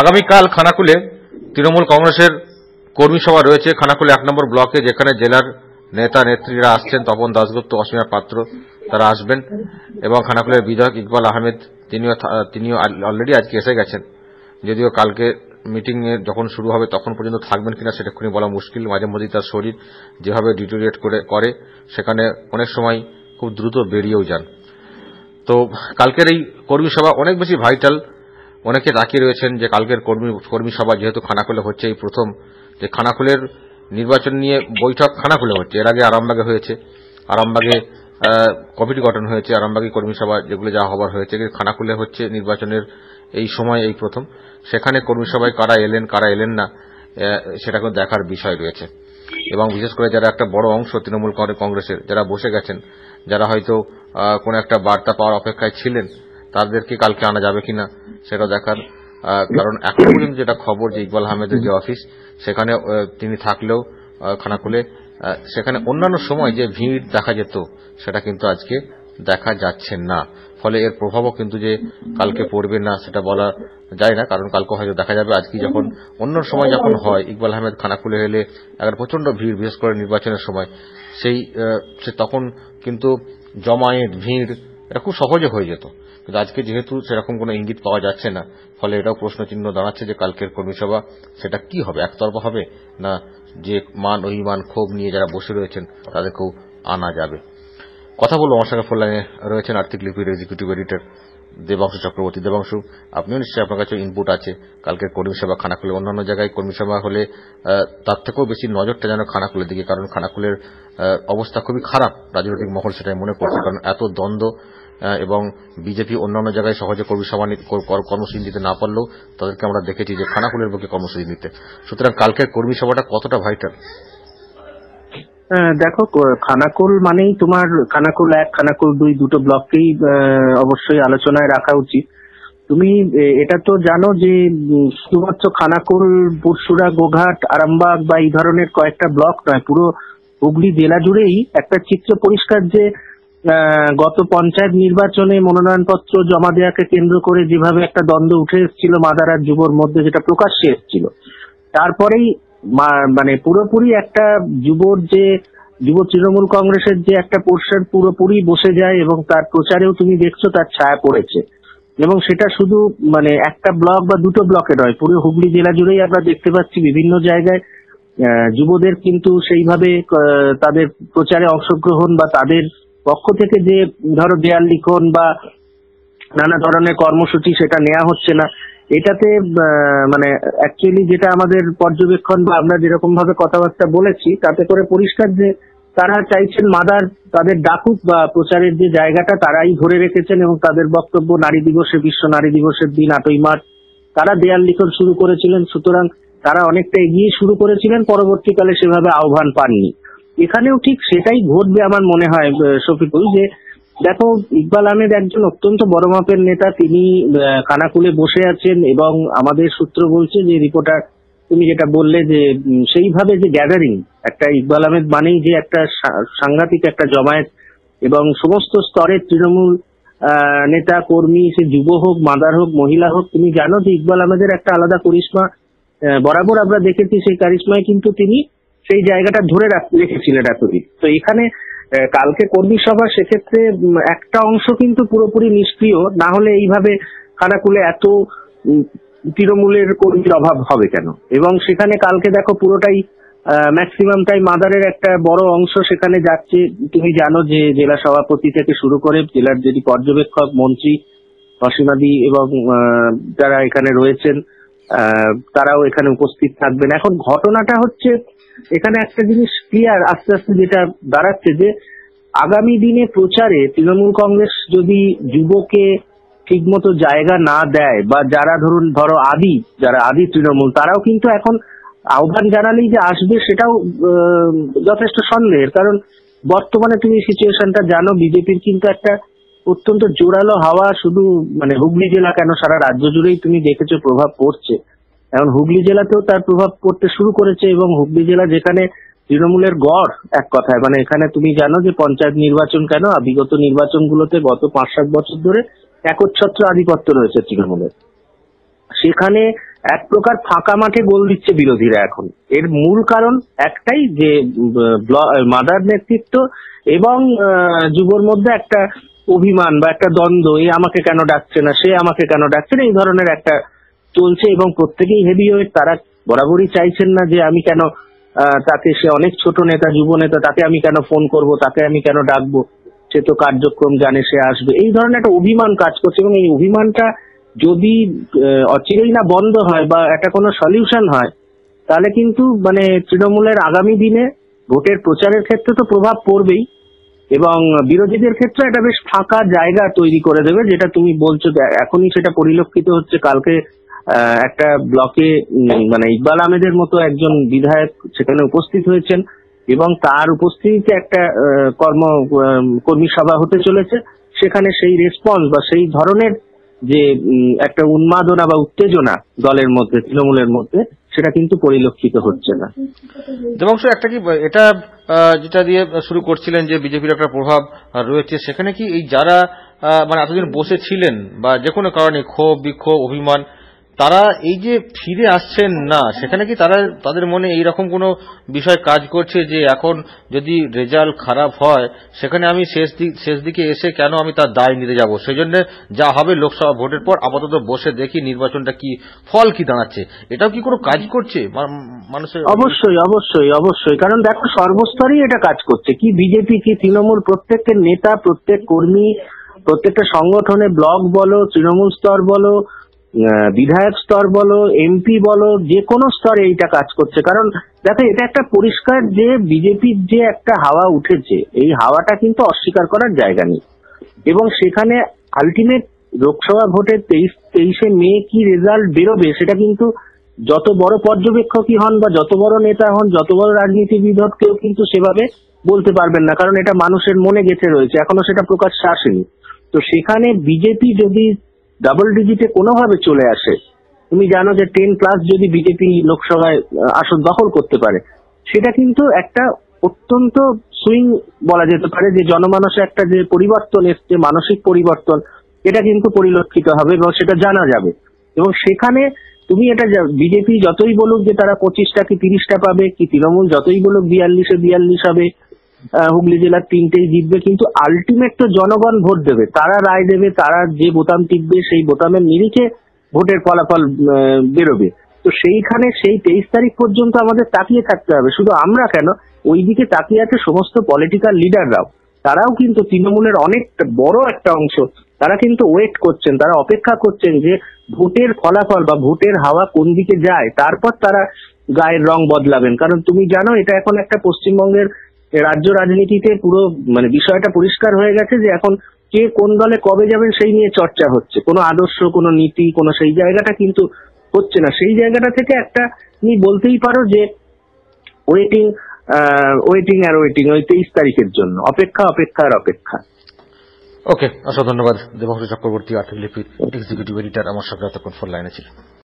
আগামীকাল খানাকুলে তৃণমূল কংগ্রেসের কর্মী সভা রয়েছে। খানাকুলে এক নম্বর ব্লকে যেখানে জেলার নেতা, নেত্রীরা আসছেন। তপন দাসগুপ্ত অসীমা পাত্র তারা আসবেন এবং খানাকুলের বিধায়ক ইকবাল আহমেদ, তিনিও তিনিও অলরেডি আজকে এসে গেছেন। যদিও কালকে মিটিং যখন শুরু হবে তখন পর্যন্ত থাকবেন কিনা সেটা এক্ষুনি বলা মুশকিল। মাঝে মধ্যেই তার শরীর যেভাবে ডিটোরিয়েট করে করে, সেখানে অনেক সময় খুব দ্রুত বেরিয়েও যান। তো কালকের এই কর্মী সভা অনেক বেশি ভাইটাল অনেকে তাকিয়ে রয়েছেন যে কালকের কর্মী কর্মী সভা যেহেতু খানাকুলে হচ্ছে এই প্রথম, যে খানাকুলের নির্বাচন নিয়ে বৈঠক খানাকুলে হচ্ছে। এর আগে আরামবাগে হয়েছে। আরামবাগে কমিটি গঠন হয়েছে, আরামবাগে কর্মী সভা যেগুলো যা হবার হয়েছে। খানাকুলে হচ্ছে নির্বাচনের এই সময়, এই প্রথম। সেখানে কর্মী সভায় কারা এলেন কারা এলেন না সেটা কিন্তু দেখার বিষয় রয়েছে। এবং বিশেষ করে যারা একটা বড় অংশ তৃণমূল কংগ্রেসের, যারা বসে গেছেন, যারা হয়তো কোনো একটা বার্তা পাওয়ার অপেক্ষায় ছিলেন তাদেরকে কালকে আনা যাবে কিনা সেটা দেখার কারণ এখন পর্যন্ত যেটা খবর যে ইকবাল আহমেদের যে অফিস, সেখানে তিনি থাকলেও খানাকুলে সেখানে অন্যান্য সময় যে ভিড় দেখা যেত, সেটা কিন্তু আজকে দেখা যাচ্ছে না। ফলে এর প্রভাবও কিন্তু যে কালকে পড়বে না, সেটা বলা যায় না, কারণ কালকে হয়তো দেখা যাবে। আজকে যখন অন্য সময় যখন হয়, ইকবাল আহমেদ খানাকুলে এলে একটা প্রচণ্ড ভিড়, বিশেষ করে নির্বাচনের সময়, সেই সে তখন কিন্তু জমায়েত, ভিড়, এটা খুব সহজে হয়ে যেত। কিন্তু আজকে যেহেতু সেরকম কোনো ইঙ্গিত পাওয়া যাচ্ছে না, ফলে এটাও প্রশ্নচিহ্ন দাঁড়াচ্ছে যে কালকের কর্মীসভা সেটা কি হবে, একতরফা হবে, না যে মান অভিমান ক্ষোভ নিয়ে যারা বসে রয়েছেন তাদেরকেও আনা যাবে। কথা বলব আমার সঙ্গে ফোন লাইনে রয়েছেন আর্থিক লিপির এক্সিকিউটিভ এডিটর দেবাংশু চক্রবর্তী। দেবাংশু, আপনিও নিশ্চয়ই আপনার কাছে ইনপুট আছে। কালকের কর্মী সভা খানাকুলে অন্যান্য জায়গায় কর্মী সভা হলে তার থেকেও বেশি নজরটা যেন খানাকুলের দিকে, কারণ খানাকুলের অবস্থা খুবই খারাপ। রাজনৈতিক মহল সেটাই মনে করছে, কারণ এত দ্বন্দ্ব এবং বিজেপি অন্যান্য জায়গায় সহজে কর্মী সভা কর্মসূচি দিতে না পারলেও তাদেরকে আমরা দেখেছি যে খানাকুলের বুকে কর্মসূচি নিতে সুতরাং কালকের কর্মী সভাটা কতটা ভাইটাল দেখো খানাকুল মানেই তোমার খানাকুল এক, খানাকুল দুই, দুটো ব্লককেই অবশ্যই আলোচনায় রাখা উচিত। তুমি এটা তো জানো যে শুধুমাত্র খানাকুল পুরসুরা গোঘাট, আরামবাগ বা এই ধরনের কয়েকটা ব্লক নয়, পুরো হুগলি জেলা জুড়েই একটা চিত্র পরিষ্কার যে গত পঞ্চায়েত নির্বাচনে মনোনয়নপত্র জমা দেওয়াকে কেন্দ্র করে যেভাবে একটা দ্বন্দ্ব উঠে এসেছিল মাদার আর যুবর মধ্যে যেটা প্রকাশ্যে এসেছিল। তারপরেই মানে পুরোপুরি একটা যুবর যে, যুব তৃণমূল কংগ্রেসের যে একটা পোর্শন পুরোপুরি বসে যায় এবং তার প্রচারেও তুমি দেখছ তার ছায়া পড়েছে। এবং সেটা শুধু মানে একটা ব্লক বা দুটো ব্লকে নয়, পুরো হুগলি জেলা জুড়েই আমরা দেখতে পাচ্ছি বিভিন্ন জায়গায় যুবদের কিন্তু সেইভাবে তাদের প্রচারে অংশগ্রহণ বা তাদের পক্ষ থেকে যে, ধরো, দেয়াল লিখন বা নানা ধরনের কর্মসূচি সেটা নেওয়া হচ্ছে না, এটাতে মানে অ্যাকচুয়ালি যেটা আমাদের পর্যবেক্ষণ বা আমরা যেরকম ভাবে কথাবার্তা বলেছি, তাতে করে পরিষ্কার যে তারা চাইছেন মাদার, তাদের ডাকুক বা প্রচারের যে জায়গাটা তারাই ধরে রেখেছেন এবং তাদের বক্তব্য নারী দিবসে, বিশ্ব নারী দিবসের দিন আটই মার্চ, তারা দেয়াল লিখন শুরু করেছিলেন, সুতরাং তারা অনেকটা এগিয়ে শুরু করেছিলেন, পরবর্তীকালে সেভাবে আহ্বান পাননি। এখানেও ঠিক সেটাই ঘটবে আমার মনে হয় শফিকুল, যে দেখো ইকবাল আহমেদ একজন অত্যন্ত বড় মাপের নেতা, তিনি কানাকুলে বসে আছেন এবং আমাদের সূত্র বলছে যে রিপোর্টার তুমি যেটা বললে যে সেইভাবে যে গ্যাদারিং একটা ইকবাল আহমেদ মানেই যে একটা সাংঘাতিক একটা জমায়েত এবং সমস্ত স্তরের তৃণমূল নেতা, কর্মী, সে যুব হোক, মাদার হোক, মহিলা হোক, তুমি জানো যে ইকবাল আহমেদের একটা আলাদা করিশ্মা বরাবর আমরা দেখেছি সেই কারিশ্মায়, কিন্তু তিনি সেই জায়গাটা ধরে রাখ- রেখেছিলেন এতদিন। তো এখানে কালকে কর্মী সভা, সেক্ষেত্রে একটা অংশ কিন্তু পুরোপুরি নিষ্ক্রিয়। না হলে এইভাবে খানাকুলে এত তৃণমূলের কর্মীর অভাব হবে কেন? এবং সেখানে কালকে দেখো পুরোটাই ম্যাক্সিমামটাই মাদারের একটা বড় অংশ সেখানে যাচ্ছে। তুমি জানো যে জেলা সভাপতি থেকে শুরু করে জেলার যিনি পর্যবেক্ষক, মন্ত্রী, অসীমাদি এবং যারা এখানে রয়েছেন তারাও এখানে উপস্থিত থাকবেন। এখন ঘটনাটা হচ্ছে, এখানে একটা জিনিস ক্লিয়ার আস্তে আস্তে যেটা দাঁড়াচ্ছে যে, আগামী দিনে প্রচারে তৃণমূল কংগ্রেস যদি যুবকে ঠিকমতো জায়গা না দেয়, বা যারা ধরুন, ধরো আদি, যারা আদি তৃণমূল, তারাও কিন্তু এখন আহ্বান জানালেই যে আসবে সেটাও যথেষ্ট সন্দেহের। কারণ বর্তমানে তুমি সিচুয়েশনটা জানো, বিজেপির কিন্তু একটা অত্যন্ত জোরালো হাওয়া শুধু মানে হুগলি জেলা কেন? সারা রাজ্য জুড়েই তুমি দেখেছ প্রভাব পড়ছে। এখন হুগলি জেলাতেও তার প্রভাব পড়তে শুরু করেছে এবং হুগলি জেলা যেখানে তৃণমূলের গড়, এক কথায় মানে এখানে তুমি জানো যে পঞ্চায়েত নির্বাচন কেন বিগত নির্বাচনগুলোতে গত পাঁচ সাত বছর ধরে একচ্ছত্র আধিপত্য রয়েছে তৃণমূলের। সেখানে এক প্রকার ফাঁকা মাঠে গোল দিচ্ছে বিরোধীরা এখন। এর মূল কারণ একটাই যে মাদার নেতৃত্ব এবং যুবর মধ্যে একটা অভিমান বা একটা দ্বন্দ্ব, এ আমাকে কেন ডাকছে না, সে আমাকে কেন ডাকছে না, এই ধরনের একটা চলছে এবং প্রত্যেকেই হেভি ওয়েট তারা বরাবরই চাইছেন না যে আমি কেন তাকে সে অনেক ছোট নেতা, যুব নেতা, তাকে আমি কেন ফোন করব, তাকে আমি কেন ডাকবো, সে তো কার্যক্রম জানে, সে আসবে। এই ধরনের একটা অভিমান কাজ করছে এবং এই অভিমানটা যদি অচিরেই না বন্ধ হয় বা একটা কোনো সলিউশন হয়, তাহলে কিন্তু মানে তৃণমূলের আগামী দিনে ভোটের প্রচারের ক্ষেত্রে তো প্রভাব পড়বেই। এবং বিরোধীদের ক্ষেত্রে একটা বেশ ফাঁকা জায়গা তৈরি করে দেবে, যেটা তুমি বলছো এখনই সেটা পরিলক্ষিত হচ্ছে। কালকে একটা ব্লকে মানে ইকবাল আহমেদের মতো একজন বিধায়ক সেখানে উপস্থিত হয়েছেন এবং তার উপস্থিতিতে একটা কর্ম কর্মী সভা হতে চলেছে। সেখানে সেই রেসপন্স বা সেই ধরনের যে একটা উন্মাদনা বা উত্তেজনা দলের মধ্যে, তৃণমূলের মধ্যে, সেটা কিন্তু পরিলক্ষিত হচ্ছে না। দেবাংশু, একটা কি, এটা যেটা দিয়ে শুরু করছিলেন যে বিজেপির একটা প্রভাব রয়েছে, সেখানে কি এই যারা মানে এতদিন বসে ছিলেন বা যে কোনো কারণে ক্ষোভ, বিক্ষোভ, অভিমান তারা এই যে ফিরে আসছেন না, সেখানে কি তারা, তাদের মনে এই রকম কোনো বিষয় কাজ করছে যে এখন যদি রেজাল্ট খারাপ হয়, সেখানে আমি শেষ দিক শেষ দিকে এসে কেন আমি তার দায় নিতে যাব? সেই জন্য যা হবে লোকসভা ভোটের পর আপাতত বসে দেখি নির্বাচনটা কি, ফল কি দাঁড়াচ্ছে। এটাও কি কোনো কাজ করছে মানুষের? অবশ্যই অবশ্যই অবশ্যই। কারণ দেখো, সর্বস্তরেই এটা কাজ করছে। কি বিজেপি, কি তৃণমূল, প্রত্যেকের নেতা, প্রত্যেক কর্মী, প্রত্যেকটা সংগঠনে ব্লক বলো, তৃণমূল স্তর বলো বিধায়ক স্তর বলো এমপি বলো, যে কোনো স্তরে এইটা কাজ করছে। কারণ দেখো, এটা একটা পরিষ্কার যে বিজেপির যে একটা হাওয়া উঠেছে, এই হাওয়াটা কিন্তু অস্বীকার করার জায়গা নেই। এবং সেখানে আলটিমেট লোকসভা ভোটের তেইশ, তেইশে মে কি রেজাল্ট বেরোবে, সেটা কিন্তু যত বড় পর্যবেক্ষকই হন বা যত বড় নেতা হন, যত বড় রাজনীতিবিদ হন, কেউ কিন্তু সেভাবে বলতে পারবেন না, কারণ এটা মানুষের মনে গেঁথে রয়েছে। এখনও সেটা প্রকাশ্যে আসেনি। তো সেখানে বিজেপি যদি ডাবল ডিজিটে কোনোভাবে চলে আসে। তুমি জানো যে টেন প্লাস যদি বিজেপি লোকসভায় আসন দখল করতে পারে, সেটা কিন্তু একটা অত্যন্ত সুইং বলা যেতে পারে যে জনমানসে একটা যে পরিবর্তন এসছে, মানসিক পরিবর্তন, এটা কিন্তু পরিলক্ষিত হবে এবং সেটা জানা যাবে। এবং সেখানে তুমি এটা বিজেপি যতই বলুক যে তারা পঁচিশটা কি তিরিশটা পাবে, কি তৃণমূল যতই বলুক বিয়াল্লিশে বিয়াল্লিশ হবে হুগলি জেলার তিনটেই জিতবে, কিন্তু আলটিমেট তো জনগণ ভোট দেবে। তারা রায় দেবে, তারা যে বোতাম টিপবে, সেই বোতামের নিরিখে ভোটের ফলাফল বেরোবে। তো সেইখানে সেই তেইশ তারিখ পর্যন্ত আমাদের তাকিয়ে থাকতে হবে। শুধু আমরা কেন? ওইদিকে তাকিয়ে আছে সমস্ত পলিটিক্যাল লিডাররাও তারাও কিন্তু তৃণমূলের অনেক বড় একটা অংশ। তারা কিন্তু ওয়েট করছেন, তারা অপেক্ষা করছেন যে ভোটের ফলাফল বা ভোটের হাওয়া কোন দিকে যায়। তারপর তারা গায়ের রং বদলাবেন। কারণ তুমি জানো, এটা এখন একটা পশ্চিমবঙ্গের রাজ্য রাজনীতিতে পুরো মানে বিষয়টা পরিষ্কার হয়ে গেছে যে এখন কে কোন দলে কবে যাবেন সেই নিয়ে চর্চা হচ্ছে। কোনো আদর্শ, কোনো নীতি, কোনো সেই জায়গাটা কিন্তু হচ্ছে না। সেই জায়গাটা থেকে একটা তুমি বলতেই পারো যে ওয়েটিং ওয়েটিং আর ওয়েটিং ওই তেইশ তারিখের জন্য। অপেক্ষা অপেক্ষা আর অপেক্ষা। ওকে অসংখ্য ধন্যবাদ। চক্রবর্তী আর্থিক লিপির এক্সিকিউটিভ এডিটর আমার সঙ্গে এতক্ষণ ফোন লাইনে ছিল